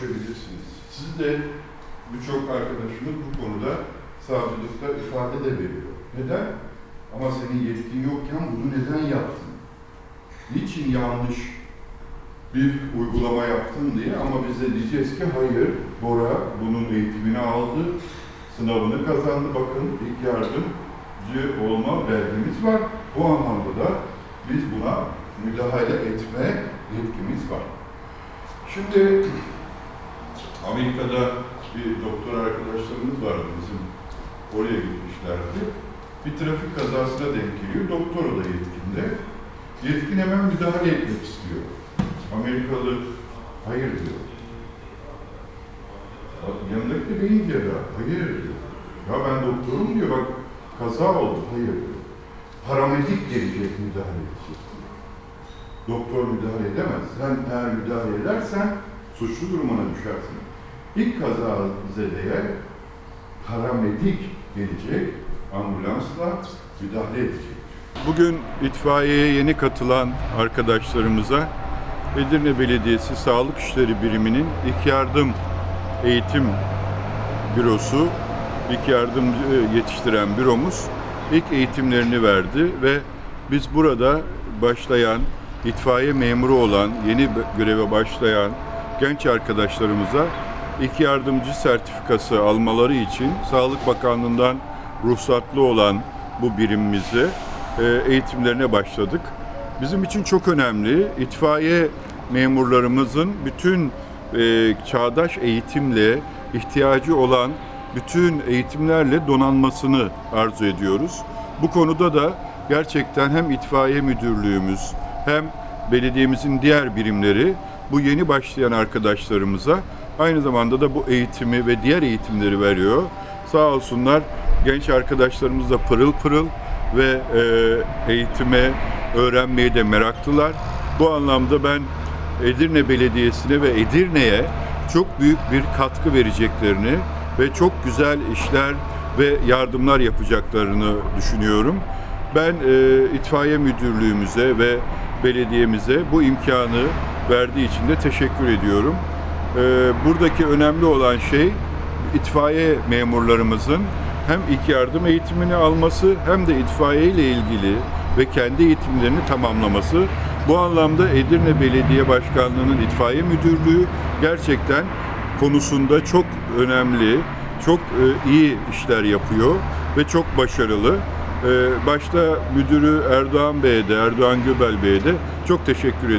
Biz de birçok arkadaşımız bu konuda savcılıkta ifade de veriyor. Neden? Ama senin yetkin yokken bunu neden yaptın? Niçin yanlış bir uygulama yaptın diye ama biz de diyeceğiz ki hayır, Bora bunun eğitimini aldı, sınavını kazandı. Bakın ilk yardımcı olma belgemiz var. Bu anlamda da biz buna müdahale etme yetkimiz var. Şimdi Amerika'da bir doktor arkadaşlarımız vardı bizim. Oraya gitmişlerdi. Bir trafik kazasına denk geliyor. Doktor o da yetkinde. Yetkin hemen müdahale etmek istiyor. Amerikalı hayır diyor. Yanındaki de beyin cerrahı hayır diyor. Ya ben doktorum diyor bak kaza oldu hayır diyor. Paramedik gelecek müdahale edecek. Doktor müdahale edemez. Sen eğer müdahale edersen suçlu durumuna düşersin. İlk kaza zedeye paramedik gelecek, ambulansla müdahale edecek. Bugün itfaiyeye yeni katılan arkadaşlarımıza Edirne Belediyesi Sağlık İşleri Biriminin ilk yardım eğitim bürosu, ilk yardımcı yetiştiren büromuz ilk eğitimlerini verdi ve biz burada başlayan, itfaiye memuru olan, yeni göreve başlayan genç arkadaşlarımıza ilk yardımcı sertifikası almaları için Sağlık Bakanlığı'ndan ruhsatlı olan bu birimimize eğitimlerine başladık. Bizim için çok önemli. İtfaiye memurlarımızın bütün e, çağdaş eğitimle ihtiyacı olan bütün eğitimlerle donanmasını arzu ediyoruz. Bu konuda da gerçekten hem itfaiye müdürlüğümüz hem belediyemizin diğer birimleri bu yeni başlayan arkadaşlarımıza aynı zamanda da bu eğitimi ve diğer eğitimleri veriyor. Sağ olsunlar genç arkadaşlarımız da pırıl pırıl ve e, eğitime, öğrenmeye de meraklılar. Bu anlamda ben Edirne Belediyesi'ne ve Edirne'ye çok büyük bir katkı vereceklerini ve çok güzel işler ve yardımlar yapacaklarını düşünüyorum. Ben e, itfaiye müdürlüğümüze ve belediyemize bu imkanı verdiği için de teşekkür ediyorum. E, buradaki önemli olan şey itfaiye memurlarımızın hem ilk yardım eğitimini alması hem de itfaiye ile ilgili ve kendi eğitimlerini tamamlaması. Bu anlamda Edirne Belediye Başkanlığı'nın itfaiye müdürlüğü gerçekten konusunda çok önemli, çok e, iyi işler yapıyor ve çok başarılı. E, başta müdürü Erdoğan Bey'e de, Erdoğan Göbel Bey'e de çok teşekkür ediyorum.